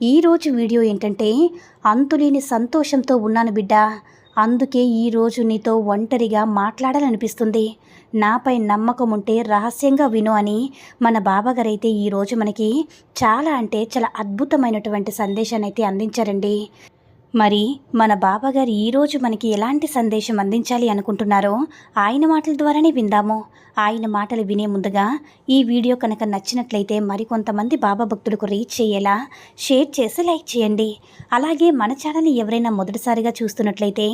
ఈరోజు వీడియో ఏంటంటే అంతులేని సంతోషంతో ఉన్నాను బిడ్డ. అందుకే ఈరోజు నీతో ఒంటరిగా మాట్లాడాలనిపిస్తుంది. నాపై నమ్మకం ఉంటే రహస్యంగా విను అని మన బాబాగారైతే ఈరోజు మనకి చాలా అంటే చాలా అద్భుతమైనటువంటి సందేశాన్ని అయితే అందించారండి. మరి మన బాబాగారు ఈరోజు మనకి ఎలాంటి సందేశం అందించాలి అనుకుంటున్నారో ఆయన మాటల ద్వారానే విందాము. ఆయన మాటలు వినే ముందుగా ఈ వీడియో కనుక నచ్చినట్లయితే మరికొంతమంది బాబా భక్తులకు రీచ్ చేయేలా షేర్ చేసి లైక్ చేయండి. అలాగే మన ఛానల్ని ఎవరైనా మొదటిసారిగా చూస్తున్నట్లయితే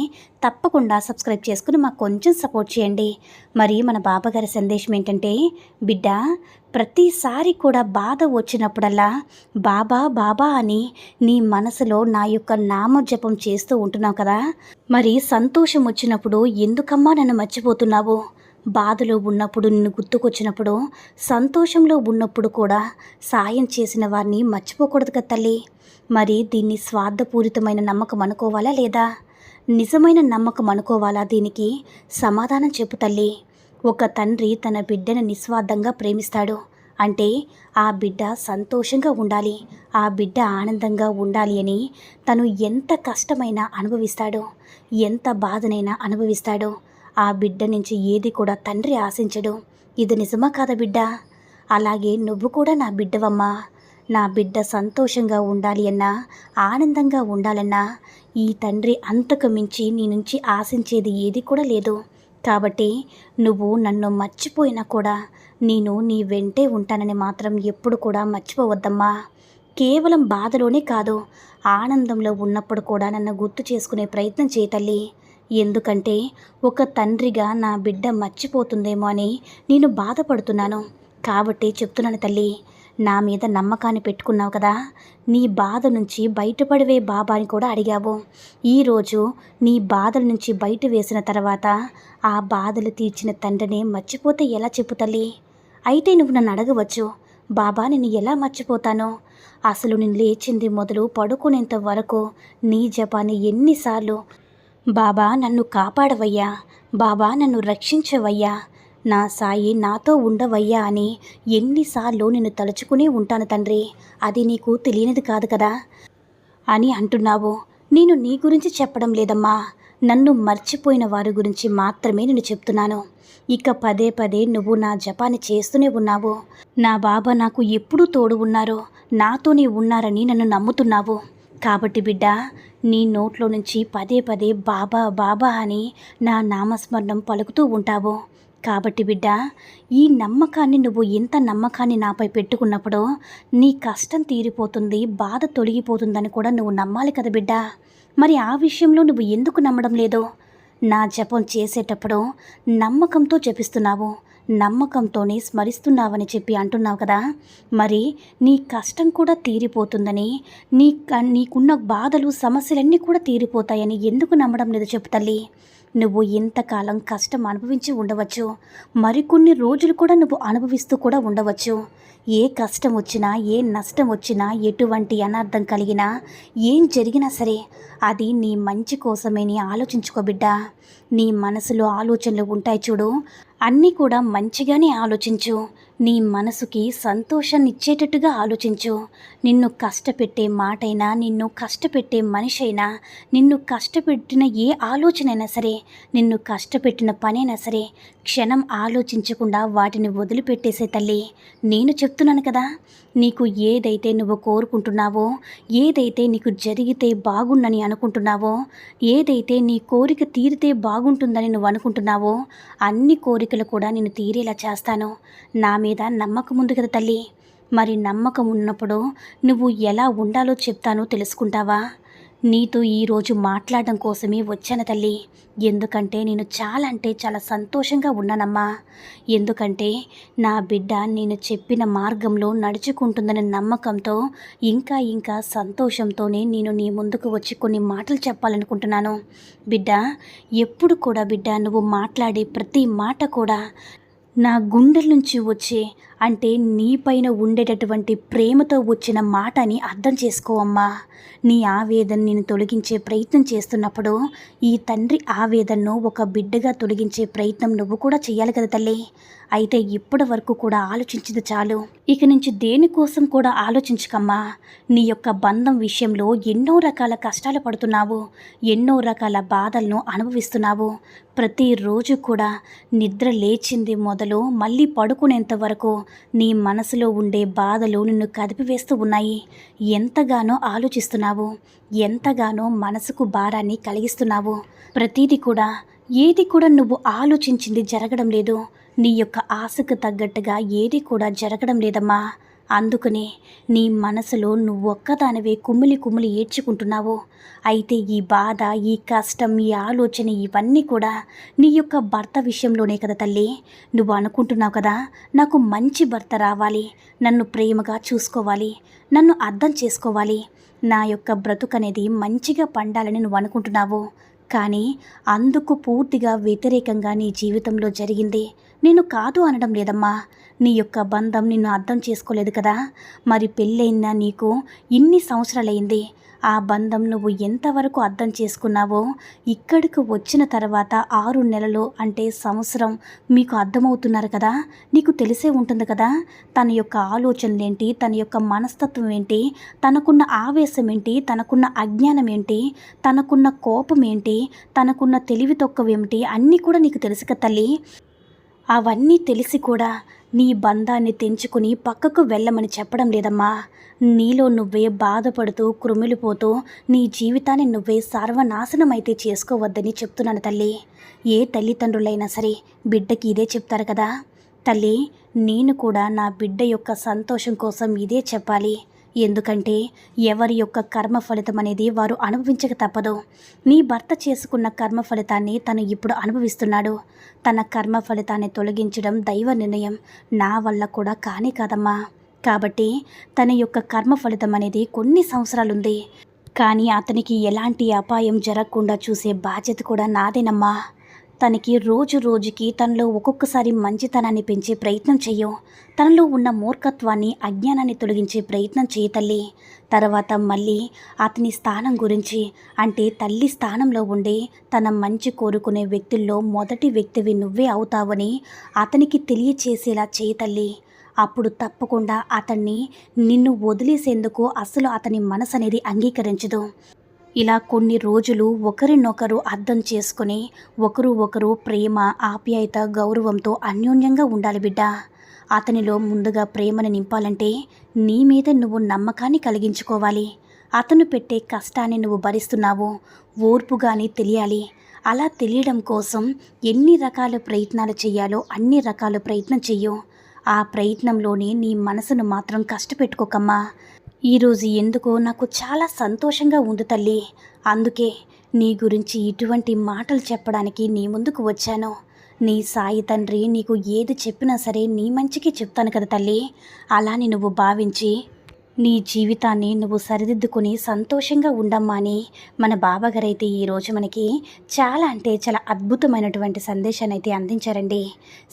తప్పకుండా సబ్స్క్రైబ్ చేసుకుని మాకు కొంచెం సపోర్ట్ చేయండి. మరి మన బాబాగారి సందేశం ఏంటంటే బిడ్డ ప్రతిసారి కూడా బాధ వచ్చినప్పుడల్లా బాబా బాబా అని నీ మనసులో నా యొక్క నామజపం చేస్తూ ఉంటున్నావు కదా. మరి సంతోషం వచ్చినప్పుడు ఎందుకమ్మా నన్ను మర్చిపోతున్నావు? బాధలో ఉన్నప్పుడు నిన్ను గుర్తుకొచ్చినప్పుడు సంతోషంలో ఉన్నప్పుడు కూడా సాయం చేసిన వారిని మర్చిపోకూడదు కదా తల్లి. మరి దీన్ని స్వార్థపూరితమైన నమ్మకం అనుకోవాలా లేదా? నిజమైన నమ్మకం అనుకోవాలా దీనికి? సమాధానం చెప్పు తల్లి. ఒక తండ్రి తన బిడ్డను నిస్వార్థంగా ప్రేమిస్తాడు. అంటే ఆ బిడ్డ సంతోషంగా ఉండాలి. ఆ బిడ్డ ఆనందంగా ఉండాలి అని తను ఎంత కష్టమైనా అనుభవిస్తాడో. ఎంత బాధనైనా అనుభవిస్తాడో. ఆ బిడ్డ నుంచి ఏది కూడా తండ్రి ఆశించడు. ఇది నిజమా కాదా బిడ్డ? అలాగే నువ్వు కూడా నా బిడ్డవమ్మా. నా బిడ్డ సంతోషంగా ఉండాలి అన్నా ఆనందంగా ఉండాలన్నా ఈ తండ్రి అంతకు మించి నీ నుంచి ఆశించేది ఏది కూడా లేదు. కాబట్టి నువ్వు నన్ను మర్చిపోయినా కూడా నేను నీ వెంటే ఉంటానని మాత్రం ఎప్పుడు కూడా మర్చిపోవద్దమ్మా. కేవలం బాధలోనే కాదు ఆనందంలో ఉన్నప్పుడు కూడా నన్ను గుర్తు చేసుకునే ప్రయత్నం చేయతల్లి ఎందుకంటే ఒక తండ్రిగా నా బిడ్డ మర్చిపోతుందేమో అని నేను బాధపడుతున్నాను. కాబట్టి చెప్తున్నాను తల్లి నా మీద నమ్మకాన్ని పెట్టుకున్నావు కదా? నీ బాధ నుంచి బయటపడివే బాబాని కూడా అడిగావు. ఈరోజు నీ బాధల నుంచి బయట వేసిన తర్వాత ఆ బాధలు తీర్చిన తండ్రిని మర్చిపోతే ఎలా చెప్పు తల్లి? అయితే నువ్వు నన్ను అడగవచ్చు బాబా నిన్ను ఎలా మర్చిపోతానో? అసలు నేను లేచింది మొదలు పడుకునేంత వరకు నీ జపాన్ని ఎన్నిసార్లు బాబా నన్ను కాపాడవయ్యా బాబా నన్ను రక్షించవయ్యా నా సాయి నాతో ఉండవయ్యా అని ఎన్నిసార్లు నిన్ను తలుచుకునే ఉంటాను తండ్రి. అది నీకు తెలియనిది కాదు కదా. అని అంటున్నావు. నేను నీ గురించి చెప్పడం లేదమ్మా. నన్ను మర్చిపోయిన వారి గురించి మాత్రమే నేను చెప్తున్నాను. ఇక పదే పదే నువ్వు నా జపాన్ని చేస్తూనే ఉన్నావు. నా బాబా నాకు ఎప్పుడూ తోడు ఉన్నారో. నాతోనే ఉన్నారని నన్ను నమ్ముతున్నావు. కాబట్టి బిడ్డ నీ నోట్లో నుంచి పదే పదే బాబా బాబా అని నా నామస్మరణం పలుకుతూ ఉంటావు. కాబట్టి బిడ్డ ఈ నమ్మకాన్ని నువ్వు ఎంత నమ్మకాన్ని నాపై పెట్టుకున్నప్పుడు నీ కష్టం తీరిపోతుంది బాధ తొలగిపోతుందని కూడా నువ్వు నమ్మాలి కదా బిడ్డ. మరి ఆ విషయంలో నువ్వు ఎందుకు నమ్మడం లేదో? నా జపం చేసేటప్పుడు నమ్మకంతో జపిస్తున్నావు నమ్మకంతోనే స్మరిస్తున్నావని చెప్పి అంటున్నావు కదా. మరి నీ కష్టం కూడా తీరిపోతుందని నీ నీకున్న బాధలు సమస్యలన్నీ కూడా తీరిపోతాయని ఎందుకు నమ్మడం లేదు చెప్పు తల్లి. నువ్వు ఇంతకాలం కష్టం అనుభవించి ఉండవచ్చు. మరికొన్ని రోజులు కూడా నువ్వు అనుభవిస్తూ కూడా ఉండవచ్చు. ఏ కష్టం వచ్చినా ఏ నష్టం వచ్చినా ఎటువంటి అనర్థం కలిగినా ఏం జరిగినా సరే అది నీ మంచి కోసమే నీ ఆలోచించుకో బిడ్డ. నీ మనసులో ఆలోచనలు ఉంటాయి చూడు. అన్నీ కూడా మంచిగానే ఆలోచించు. నీ మనసుకి సంతోషాన్ని ఇచ్చేటట్టుగా ఆలోచించు. నిన్ను కష్టపెట్టే మాటైనా నిన్ను కష్టపెట్టే మనిషి అయినా నిన్ను కష్టపెట్టిన ఏ ఆలోచన అయినా సరే నిన్ను కష్టపెట్టిన పనైనా సరే క్షణం ఆలోచించకుండా వాటిని వదిలిపెట్టేసే తల్లి నేను చెప్తున్నాను కదా. నీకు ఏదైతే నువ్వు కోరుకుంటున్నావో ఏదైతే నీకు జరిగితే బాగుండని అనుకుంటున్నావో ఏదైతే నీ కోరిక తీరితే బాగుంటుందని నువ్వు అనుకుంటున్నావో అన్ని కోరిక కోరికలు కూడా నేను తీరేలా చేస్తాను? నా మీద నమ్మకం ఉంది కదా తల్లి. మరి నమ్మకం ఉన్నప్పుడు నువ్వు ఎలా ఉండాలో చెప్తానో తెలుసుకుంటావా? నీతో ఈరోజు మాట్లాడడం కోసమే వచ్చాను తల్లి. ఎందుకంటే నేను చాలా అంటే చాలా సంతోషంగా ఉన్నానమ్మా. ఎందుకంటే నా బిడ్డ నేను చెప్పిన మార్గంలో నడుచుకుంటుందనే నమ్మకంతో ఇంకా ఇంకా సంతోషంతోనే నేను నీ ముందుకు వచ్చి కొన్ని మాటలు చెప్పాలనుకుంటున్నాను. బిడ్డ ఎప్పుడు కూడా బిడ్డ నువ్వు మాట్లాడే ప్రతి మాట కూడా నా గుండెల నుంచి వచ్చే అంటే నీపైన ఉండేటటువంటి ప్రేమతో వచ్చిన మాట అని అర్థం చేసుకో అమ్మా. నీ ఆవేదన నేను తొలగించే ప్రయత్నం చేస్తున్నప్పుడు ఈ తండ్రి ఆవేదనను ఒక బిడ్డగా తొలగించే ప్రయత్నం నువ్వు కూడా చేయాలి కదా తల్లి. అయితే ఇప్పటి వరకు కూడా ఆలోచించింది చాలు. ఇక నుంచి దేనికోసం కూడా ఆలోచించకమ్మా. నీ యొక్క బంధం విషయంలో ఎన్నో రకాల కష్టాలు పడుతున్నావు. ఎన్నో రకాల బాధలను అనుభవిస్తున్నావు. ప్రతిరోజు కూడా నిద్ర లేచింది మొదలు మళ్ళీ పడుకునేంత వరకు నీ మనసులో ఉండే బాధలు నిన్ను కదిపివేస్తూ ఉన్నాయి. ఎంతగానో ఆలోచిస్తున్నావు. ఎంతగానో మనసుకు భారాన్ని కలిగిస్తున్నావు. ప్రతీది కూడా ఏది కూడా నువ్వు ఆలోచించింది జరగడం లేదు. నీ యొక్క ఆశకు తగ్గట్టుగా ఏది కూడా జరగడం లేదమ్మా. అందుకనే నీ మనసులో నువ్వు ఒక్కదానివే కుమిలి కుమిలి ఏడ్చుకుంటున్నావు. అయితే ఈ బాధ ఈ కష్టం ఈ ఆలోచన ఇవన్నీ కూడా నీ యొక్క భర్త విషయంలోనే కదా తల్లి. నువ్వు అనుకుంటున్నావు కదా నాకు మంచి భర్త రావాలి నన్ను ప్రేమగా చూసుకోవాలి నన్ను అర్థం చేసుకోవాలి. నా యొక్క బ్రతుకనేది మంచిగా పండాలని నువ్వు అనుకుంటున్నావు. కానీ అందుకు పూర్తిగా వ్యతిరేకంగా నీ జీవితంలో జరిగింది నేను కాదు అనడం లేదమ్మా. నీ యొక్క బంధం నిన్ను అర్థం చేసుకోలేదు కదా? మరి పెళ్ళైందా నీకు? ఇన్ని సంవత్సరాలైంది. ఆ బంధం నువ్వు ఎంతవరకు అర్థం చేసుకున్నావో ఇక్కడికి వచ్చిన తర్వాత ఆరు నెలలు అంటే సంవత్సరం మీకు అర్థమవుతున్నారు కదా? నీకు తెలిసే ఉంటుంది కదా? తన యొక్క ఆలోచనలు ఏంటి తన యొక్క మనస్తత్వం ఏంటి? తనకున్న ఆవేశం ఏంటి? తనకున్న అజ్ఞానం ఏంటి? తనకున్న కోపం ఏంటి? తనకున్న తెలివి తొక్కవేమిటి? అన్నీ కూడా నీకు తెలుసు కదా తల్లి. అవన్నీ తెలిసి కూడా నీ బంధాన్ని తెంచుకుని పక్కకు వెళ్ళమని చెప్పడం లేదమ్మా. నీలో నువ్వే బాధపడుతూ కృమిలిపోతూ నీ జీవితాన్ని నువ్వే సర్వనాశనం అయితే చేసుకోవద్దని చెప్తున్నాను తల్లి. ఏ తల్లిదండ్రులైనా సరే బిడ్డకి ఇదే చెప్తారు కదా. తల్లి నేను కూడా నా బిడ్డ యొక్క సంతోషం కోసం ఇదే చెప్పాలి. ఎందుకంటే ఎవరి యొక్క కర్మ ఫలితం అనేది వారు అనుభవించక తప్పదు. నీ భర్త చేసుకున్న కర్మ ఫలితాన్ని తను ఇప్పుడు అనుభవిస్తున్నాడు. తన కర్మ ఫలితాన్ని తొలగించడం దైవ నిర్ణయం. నా వల్ల కూడా కానే కాదమ్మా. కాబట్టి తన యొక్క కర్మ ఫలితం అనేది కొన్ని సంవత్సరాలుంది. కానీ అతనికి ఎలాంటి అపాయం జరగకుండా చూసే బాధ్యత కూడా నాదేనమ్మా. తనకి రోజు రోజుకి తనలో ఒక్కొక్కసారి మంచితనాన్ని పెంచే ప్రయత్నం చెయ్యు. తనలో ఉన్న మూర్ఖత్వాన్ని అజ్ఞానాన్ని తొలగించే ప్రయత్నం చేయి తల్లి. తర్వాత మళ్ళీ అతని స్థానం గురించి అంటే తల్లి స్థానంలో ఉండి తన మంచి కోరుకునే వ్యక్తుల్లో మొదటి వ్యక్తివి నువ్వే అవుతావని అతనికి తెలియచేసేలా చేయి తల్లి. అప్పుడు తప్పకుండా అతన్ని నిన్ను వదిలేసేందుకు అసలు అతని మనసు అనేది అంగీకరించదు. ఇలా కొన్ని రోజులు ఒకరినొకరు అర్థం చేసుకుని ఒకరు ఒకరు ప్రేమ ఆప్యాయత గౌరవంతో అన్యోన్యంగా ఉండాలి బిడ్డ. అతనిలో ముందుగా ప్రేమను నింపాలంటే నీ మీద నువ్వు నమ్మకాన్ని కలిగించుకోవాలి. అతను పెట్టే కష్టాన్ని నువ్వు భరిస్తున్నావు. ఓర్పుగాని తెలియాలి. అలా తెలియడం కోసం ఎన్ని రకాల ప్రయత్నాలు చేయాలో అన్ని రకాల ప్రయత్నం చెయ్యు. ఆ ప్రయత్నంలోనే నీ మనసును మాత్రం కష్టపెట్టుకోకమ్మా. ఈరోజు ఎందుకో నాకు చాలా సంతోషంగా ఉంది తల్లి. అందుకే నీ గురించి ఇటువంటి మాటలు చెప్పడానికి నీ ముందుకు వచ్చాను. నీ సాయి తండ్రి నీకు ఏది చెప్పినా సరే నీ మంచికి చెప్తాను కదా తల్లి. అలానే నువ్వు భావించి నీ జీవితాన్ని నువ్వు సరిదిద్దుకుని సంతోషంగా ఉండమ్మా అని మన బాబాగారైతే ఈరోజు మనకి చాలా అంటే చాలా అద్భుతమైనటువంటి సందేశాన్ని అయితే అందించారండి.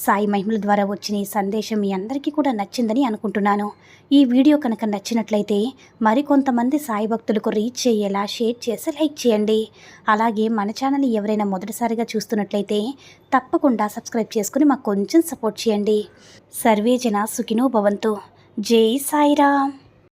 సాయి మహిమల ద్వారా వచ్చిన ఈ సందేశం మీ అందరికీ కూడా నచ్చిందని అనుకుంటున్నాను. ఈ వీడియో కనుక నచ్చినట్లయితే మరికొంతమంది సాయి భక్తులకు రీచ్ చేయేలా షేర్ చేసి లైక్ చేయండి. అలాగే మన ఛానల్ ఎవరైనా మొదటిసారిగా చూస్తున్నట్లయితే తప్పకుండా సబ్స్క్రైబ్ చేసుకుని మాకు కొంచెం సపోర్ట్ చేయండి. సర్వేజన సుఖినో భవంతు. జై సాయిరామ్.